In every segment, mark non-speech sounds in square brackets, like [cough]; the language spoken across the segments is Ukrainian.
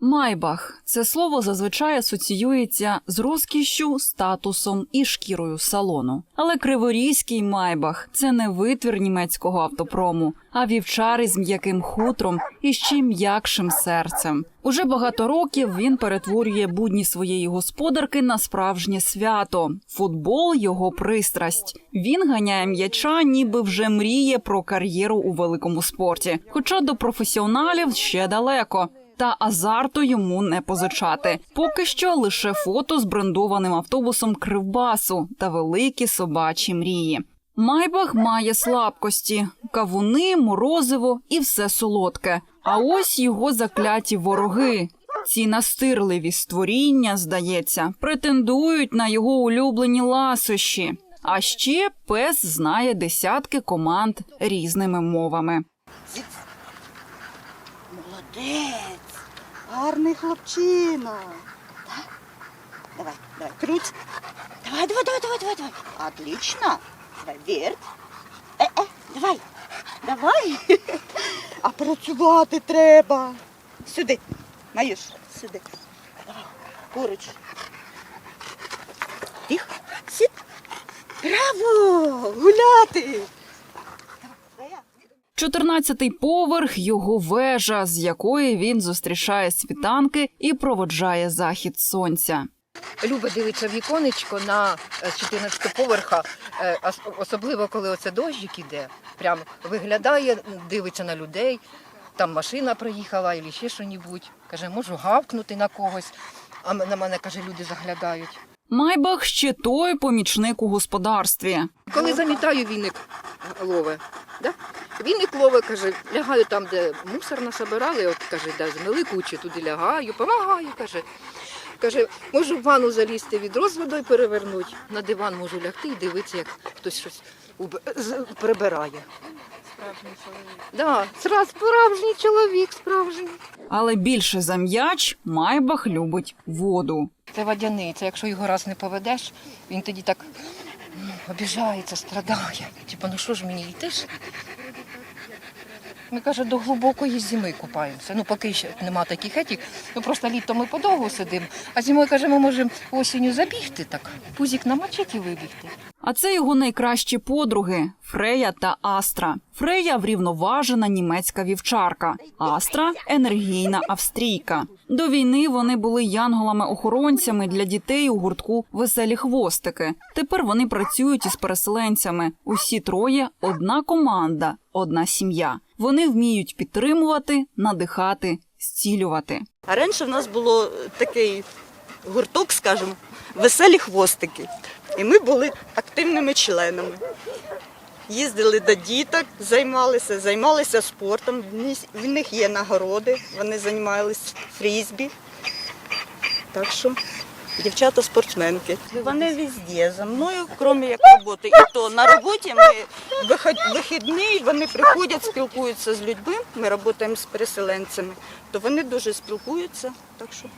Майбах це слово зазвичай асоціюється з розкішшю, статусом і шкірою салону. Але криворізький майбах це не витвір німецького автопрому, а вівчар із м'яким хутром і ще м'якшим серцем. Уже багато років він перетворює будні своєї господарки на справжнє свято. Футбол його пристрасть. Він ганяє м'яча, ніби вже мріє про кар'єру у великому спорті. Хоча до професіоналів ще далеко. Та азарту йому не позичати. Поки що лише фото з брендованим автобусом Кривбасу та великі собачі мрії. Майбах має слабкості: кавуни, морозиво і все солодке. А ось його закляті вороги. Ці настирливі створіння, здається, претендують на його улюблені ласощі. А ще пес знає десятки команд різними мовами. Молодець, гарний хлопчина. Так? Давай, давай, круть. Давай, давай, давай, давай, давай, давай. Отлично. Давай, верть. Е-е, давай, давай. [laughs] А працювати треба. Сюди. Маюш, сюди. Давай, поруч. Тихо, сід. Браво! Гуляти! Давай, я. Чотирнадцятий поверх його вежа, з якої він зустрічає світанки і проводжає захід сонця. Люба дивиться в віконечко на 14 поверха, е, особливо коли оце дощик іде. Прям виглядає, дивиться на людей. Там машина проїхала або ще щось. Каже, можу гавкнути на когось. А на мене каже, люди заглядають. Майбах ще той помічник у господарстві. Коли замітаю, віник лове. Да? Віник лове, каже, лягаю там, де мусор насобирали, от каже, де змили кучі, туди лягаю, помагаю, каже. Каже, можу в ванну залізти, відро з водою перевернути, на диван можу лягти і дивитися, як хтось щось уб- з- прибирає. Справжній чоловік. Да, сра- справжній чоловік, справжній. Але більше за м'яч Майбах любить воду. Це водяний, це якщо його раз не поведеш, він тоді так м, обіжається, страдає. Типа, ну що ж мені йти ж? Ми каже, до глибокої зими купаємося. Ну, поки ще нема таких етік. Ну просто літом ми подовго сидимо, а зимою каже, ми можемо осінню забігти так, пузик намочити і вибігти. А це його найкращі подруги Фрея та Астра. Фрея врівноважена німецька вівчарка, Астра енергійна австрійка. До війни вони були янголами-охоронцями для дітей у гуртку Веселі хвостики. Тепер вони працюють із переселенцями. Усі троє одна команда, одна сім'я. Вони вміють підтримувати, надихати, зцілювати. А раніше в нас було такий гурток, скажімо, веселі хвостики. І ми були активними членами. Їздили до діток, займалися, займалися спортом. В них- є нагороди, вони займалися фрізбі. Так що дівчата спортсменки. Вони везде за мною, крім як роботи. І то на роботі ми вихідний, вони приходять, спілкуються з людьми. Ми працюємо з переселенцями, то вони дуже спілкуються. Так що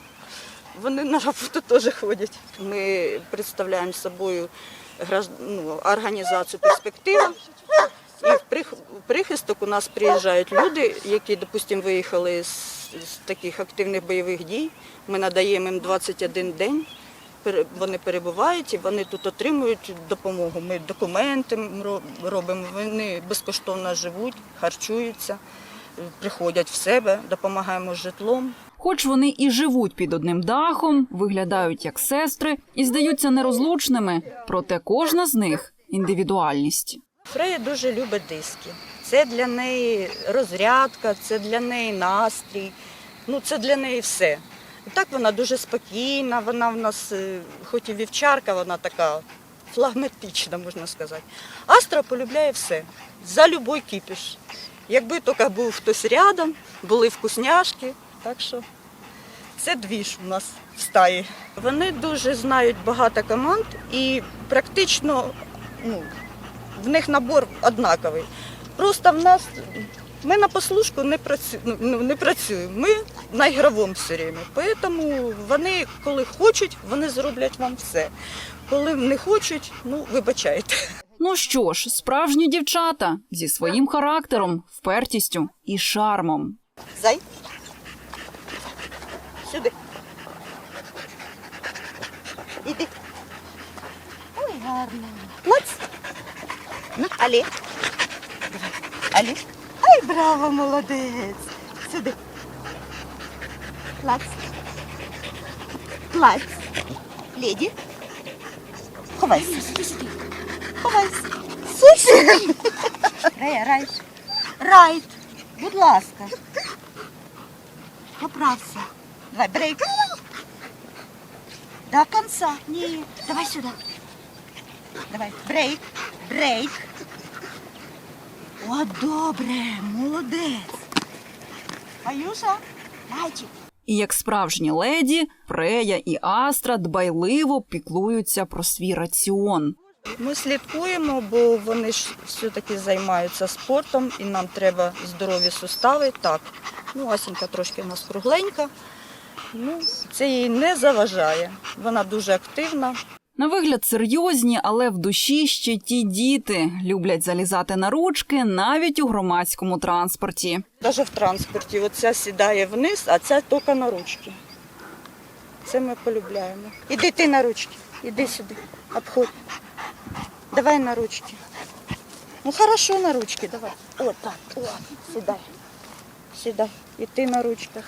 вони на роботу теж ходять. Ми представляємо собою ну, організацію перспектива. І в прихисток у нас приїжджають люди, які, допустимо, виїхали з, з таких активних бойових дій. Ми надаємо їм 21 день. Вони перебувають і вони тут отримують допомогу. Ми документи робимо, вони безкоштовно живуть, харчуються, приходять в себе, допомагаємо з житлом. Хоч вони і живуть під одним дахом, виглядають як сестри і здаються нерозлучними, проте кожна з них індивідуальність. Фрея дуже любить диски. Це для неї розрядка, це для неї настрій, ну це для неї все. Так вона дуже спокійна, вона в нас, е, хоч і вівчарка, вона така флагматична, можна сказати. Астра полюбляє все, за любой кіпіш. Якби тільки був хтось рядом, були вкусняшки, так що це двіж у нас в стаї. Вони дуже знають багато команд і практично ну, в них набор однаковий. Просто в нас ми на послушку не працюємо, ну, не працюємо. Ми на ігровому все время. Тому вони, коли хочуть, вони зроблять вам все. Коли не хочуть, ну вибачайте. Ну що ж, справжні дівчата зі своїм характером, впертістю і шармом. Зай. Сюди. Іди. Ой, гарно. Плац. Ну, Алі. Давай. Алі. Ай, браво, молодець. Сюди. Плац. Плац. Леді. Ховайся. Ховайся. Супер. Рея, райт. Райт. Будь ласка. Поправся. Давай, брейк. До конца. Ні. Давай сюди. Давай. Брейк. Брейк. О, добре. Молодець. Аюша. Мальчик. І як справжні леді, Фрея і Астра дбайливо піклуються про свій раціон. Ми слідкуємо, бо вони ж все-таки займаються спортом і нам треба здорові сустави. Так, ну Асінька трошки у нас кругленька. Ну, це їй не заважає. Вона дуже активна. На вигляд серйозні, але в душі ще ті діти люблять залізати на ручки навіть у громадському транспорті. Навіть в транспорті. Оця сідає вниз, а ця тільки на ручки. Це ми полюбляємо. Іди ти на ручки. Іди сюди. Обходь. Давай на ручки. Ну хорошо на ручки, давай. О, так. Сідай. Сідай. І ти на ручках.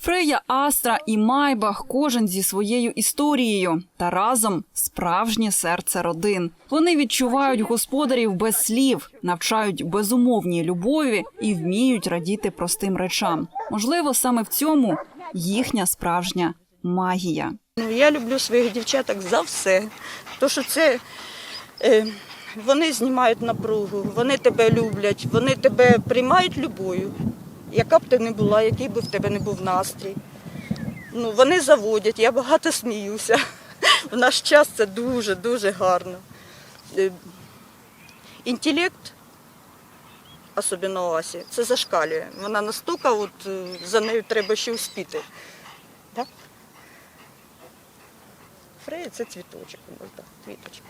Фрея, Астра і Майбах кожен зі своєю історією та разом справжнє серце родин. Вони відчувають господарів без слів, навчають безумовній любові і вміють радіти простим речам. Можливо, саме в цьому їхня справжня магія. Ну, я люблю своїх дівчаток за все. То, що це е, вони знімають напругу, вони тебе люблять, вони тебе приймають любою, яка б ти не була, який би в тебе не був настрій. Ну, вони заводять, я багато сміюся. [laughs] В наш час це дуже-дуже гарно. Е, Інтелект, особливо Асі, це зашкалює. Вона настільки, от, е, за нею треба ще успіти. Так? Фрея це цвіточок, у нас, так, квіточка.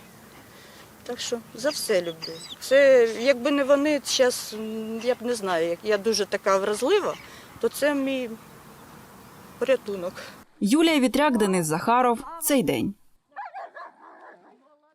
Так що за все люблю. Це якби не вони, зараз я б не знаю, як я дуже така вразлива, то це мій порятунок. Юлія Вітряк, Денис Захаров. Цей день.